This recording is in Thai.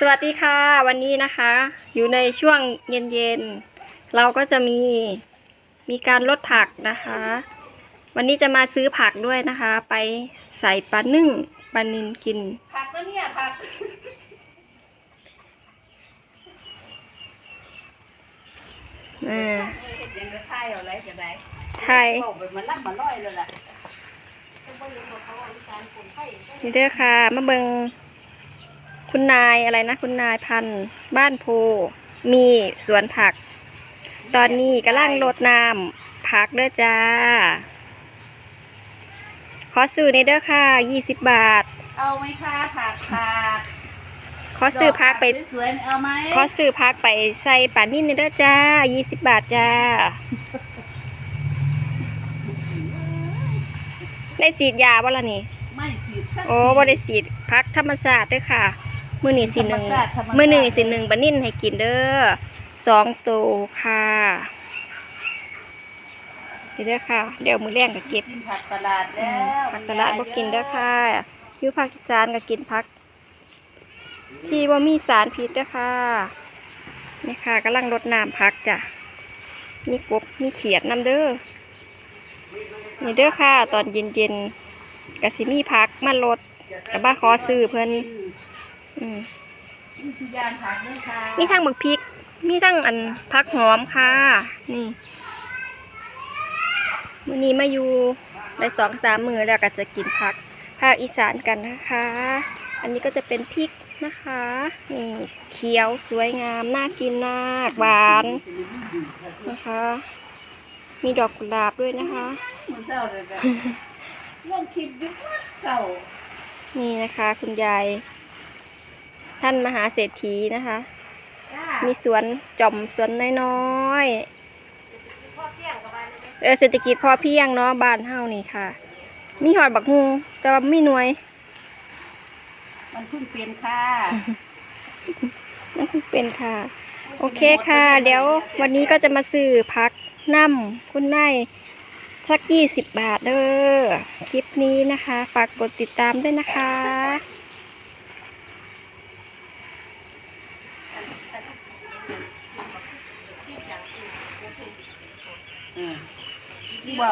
สวัสดีค่ะ วันนี้นะคะ อยู่ในช่วงเย็นๆ เราก็จะมีมีการลดผักนะคะ วันนี้จะมาซื้อผักด้วยนะคะ ไปใส่ปลานึ่งปลานินกิน ผักแล้วเนี่ยผักเออเห็ดยังก็ไข่เอาอะไรจะได้ไทยบอกไปมันรับมาร้อยเลยล่ะนี่เด้อค่ะมาเบิง คุณนายอะไรนะ คุณนายพันธุ์บ้านโพมีสวนผัก ตอนนี้กำลังรดน้ำผักเด้อจ้า ขอซื้อในเด้อค่ะยี่สิบบาท เอาไหมคะผักผักขอซื้อพักไปดอกสวยๆเอาไหมขอซื้อพักไปใส่ป่านิ่นในเด้อจ้ายี่สิบบาทจ้า ได้สีดยาบ่ล่ะนี่ ไม่สีดสักโอ้บ่ได้สีดพักธรรมชาติเด้อค่ะ มื้อนี้สิหนึ่งธรรมชาติธรรมชาติ มื้อหนึ่งสิหนึ่งป่านิ่นให้กินเด้อสองตัวค่ะนี่เด้อค่ะ เดี๋ยวมื้อแรงก็เก็บกินผักตลาดแล้วผักตลาดบ่กินเด้อค่ะอยู่ภาคอีสานก็กินผัก ที่บ่มีสารพิษเด้อค่ะนี่ค่ะกำลังรดน้ำผักจ้ะมีกบมีเขียดน้ำเด้อนี่เด้อค่ะ ตอนเย็นๆก็สิมีผักมาลดกับบ้าขอซื้อเพิ่น อืมมีชิยานผักด้วยค่ะมีทั้งบักพริก มีทั้งอันผักหอมค่ะ นี่มื้อนี้มาอยู่ได้สองสามมือแล้วก็จะกินผักภาคอีสานกันนะคะ อันนี้ก็จะเป็นพริกนะคะนี่เขียวสวยงามน่ากินมากหวานนะคะ มีดอกกุหลาบด้วยนะคะเหมือนเจ้าเลยแบบลองคิดดูว่าเจ้านี่นะคะ คุณยาย ท่านมหาเศรษฐีนะคะจ้ามีสวนจอมสวนน้อยๆเออเศรษฐกิจพอเพียงเนาะบ้านเฮานี่ค่ะ มีหอดบักฮุงแต่ว่าไม่หน่วย มันเพิ่งเปลี่ยนค่ะนั่นคือเป็นค่ะ โอเคค่ะ เดี๋ยววันนี้ก็จะมาซื้อพักน้ำคุณนายสักยี่สิบบาทเด้อคลิปนี้นะคะ ฝากกดติดตามด้วยนะคะ อืมว่า